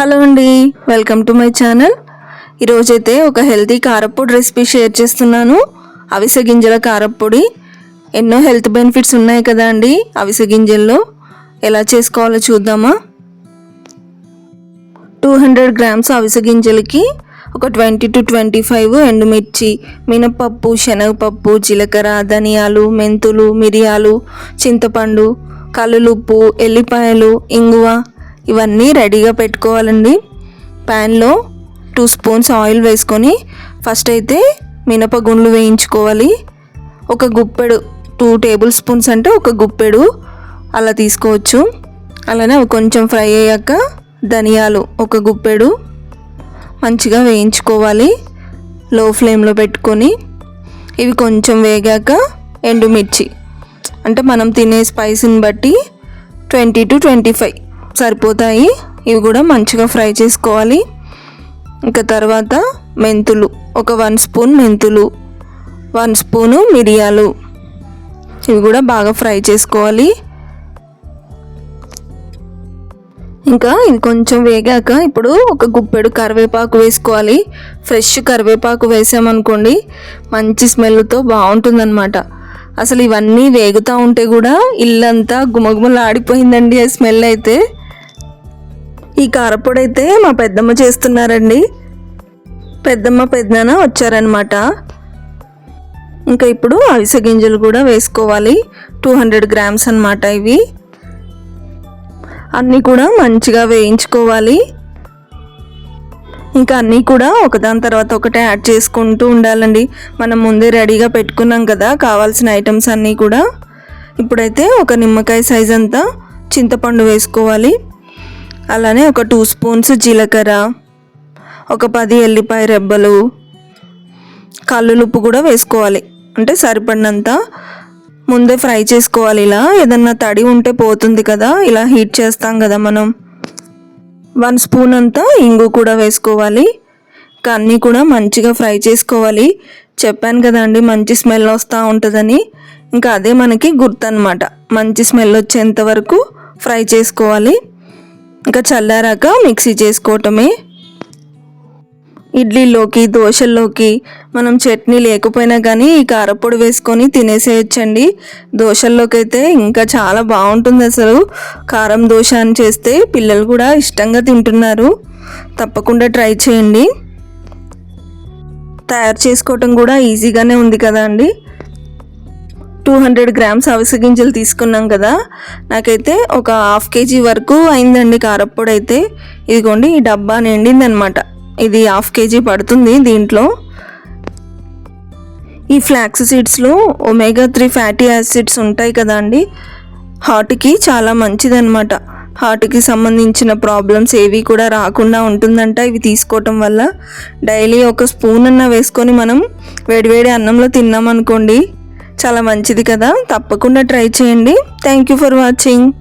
Hello అండి welcome to my channel. ఈరోజైతే ఒక హెల్తీ కారప్పొడి రెసిపీ షేర్ చేస్తున్నాను. అవిసె గింజల కారప్పొడి ఎన్నో హెల్త్ బెనిఫిట్స్ ఉన్నాయి కదా అండి అవిసె గింజల్లో. ఎలా చేసుకోవాలో చూద్దామా? టూ హండ్రెడ్ గ్రామ్స్ అవిసె గింజలకి ఒక ట్వంటీ టు ట్వంటీ ఫైవ్ ఎండుమిర్చి మినపప్పు శనగపప్పు జీలకర్ర ధనియాలు మెంతులు మిరియాలు చింతపండు కల్లులుప్పు ఎల్లిపాయలు ఇంగువ ఇవన్నీ రెడీగా పెట్టుకోవాలండి. ప్యాన్లో టూ స్పూన్స్ ఆయిల్ వేసుకొని ఫస్ట్ అయితే మినపగుండ్లు వేయించుకోవాలి. ఒక గుప్పెడు టూ టేబుల్ స్పూన్స్ అంటే ఒక గుప్పెడు అలా తీసుకోవచ్చు. అలానే కొంచెం ఫ్రై అయ్యాక ధనియాలు ఒక గుప్పెడు మంచిగా వేయించుకోవాలి. లో ఫ్లేమ్లో పెట్టుకొని ఇవి కొంచెం వేగాక ఎండుమిర్చి. అంటే మనం తినే స్పైసీని బట్టి ట్వంటీ టు ట్వంటీ ఫైవ్ సరిపోతాయి. ఇవి కూడా మంచిగా ఫ్రై చేసుకోవాలి. ఇంకా తర్వాత మెంతులు. ఒక వన్ స్పూన్ మెంతులు. వన్ స్పూను మిరియాలు. ఇవి కూడా బాగా ఫ్రై చేసుకోవాలి. ఇంకా ఇది కొంచెం వేగాక ఇప్పుడు ఒక గుప్పెడు కరివేపాకు వేసుకోవాలి. ఫ్రెష్ కరివేపాకు వేసామనుకోండి మంచి స్మెల్తో బాగుంటుందన్నమాట. అసలు ఇవన్నీ వేగుతూ ఉంటే కూడా ఇల్లంతా గుమగుమలాడిపోయిందండి ఆ స్మెల్ అయితే. ఈ కారపొడి అయితే మా పెద్దమ్మ చేస్తున్నారండి. పెద్దమ్మ పెద్దనాన్న వచ్చారనమాట ఇంకా ఇప్పుడు అవిసె గింజలు కూడా వేసుకోవాలి. టూ హండ్రెడ్ గ్రామ్స్ అనమాట ఇవి. అన్నీ కూడా మంచిగా వేయించుకోవాలి. ఇంకా అన్నీ కూడా ఒకదాని తర్వాత ఒకటే యాడ్ చేసుకుంటూ ఉండాలండి. మనం ముందే రెడీగా పెట్టుకున్నాం కదా కావాల్సిన ఐటమ్స్ అన్నీ కూడా. ఇప్పుడైతే ఒక నిమ్మకాయ సైజ్ అంతా చింతపండు వేసుకోవాలి. అలానే ఒక టూ స్పూన్స్ జీలకర్ర ఒక పది ఎల్లిపాయ రెబ్బలు కల్లులుప్పు కూడా వేసుకోవాలి. అంటే సరిపడినంత ముందే ఫ్రై చేసుకోవాలి ఇలా. ఏదన్నా తడి ఉంటే పోతుంది కదా ఇలా హీట్ చేస్తాం కదా మనం. వన్ స్పూన్ అంతా ఇంగు కూడా వేసుకోవాలి. ఇంకా అన్నీ కూడా మంచిగా ఫ్రై చేసుకోవాలి. చెప్పాను కదండి మంచి స్మెల్ వస్తూ ఉంటుందని. ఇంకా అదే మనకి గుర్తు అనమాట మంచి స్మెల్ వచ్చేంత వరకు ఫ్రై చేసుకోవాలి. ఇంకా చల్లారాక మిక్సీ చేసుకోవటమే. ఇడ్లీలోకి దోశల్లోకి మనం చట్నీ లేకపోయినా కానీ ఈ కారపొడి వేసుకొని తినేసేయచ్చండి. దోశల్లోకి అయితే ఇంకా చాలా బాగుంటుంది అసలు. కారం దోశ అని చేస్తే పిల్లలు కూడా ఇష్టంగా తింటున్నారు. తప్పకుండా ట్రై చేయండి. తయారు చేసుకోవటం కూడా ఈజీగానే ఉంది కదా అండి. టూ హండ్రెడ్ గ్రామ్స్ అవిసె గింజలు తీసుకున్నాం కదా. నాకైతే ఒక హాఫ్ కేజీ వరకు అయిందండి కారప్పొడి అయితే. ఇదిగోండి ఈ డబ్బా నిండింది అనమాట ఇది హాఫ్ కేజీ పడుతుంది దీంట్లో. ఈ ఫ్లాక్స్ సీడ్స్లో ఒమేగా త్రీ ఫ్యాటీ యాసిడ్స్ ఉంటాయి కదా అండి. హార్ట్కి చాలా మంచిదనమాట. హార్ట్కి సంబంధించిన ప్రాబ్లమ్స్ ఏవి కూడా రాకుండా ఉంటుందంట ఇవి తీసుకోవటం వల్ల. డైలీ ఒక స్పూన్ అన్న వేసుకొని మనం వేడివేడి అన్నంలో తిన్నామనుకోండి చాలా మంచిది కదా. తప్పకుండా ట్రై చేయండి. Thank you for watching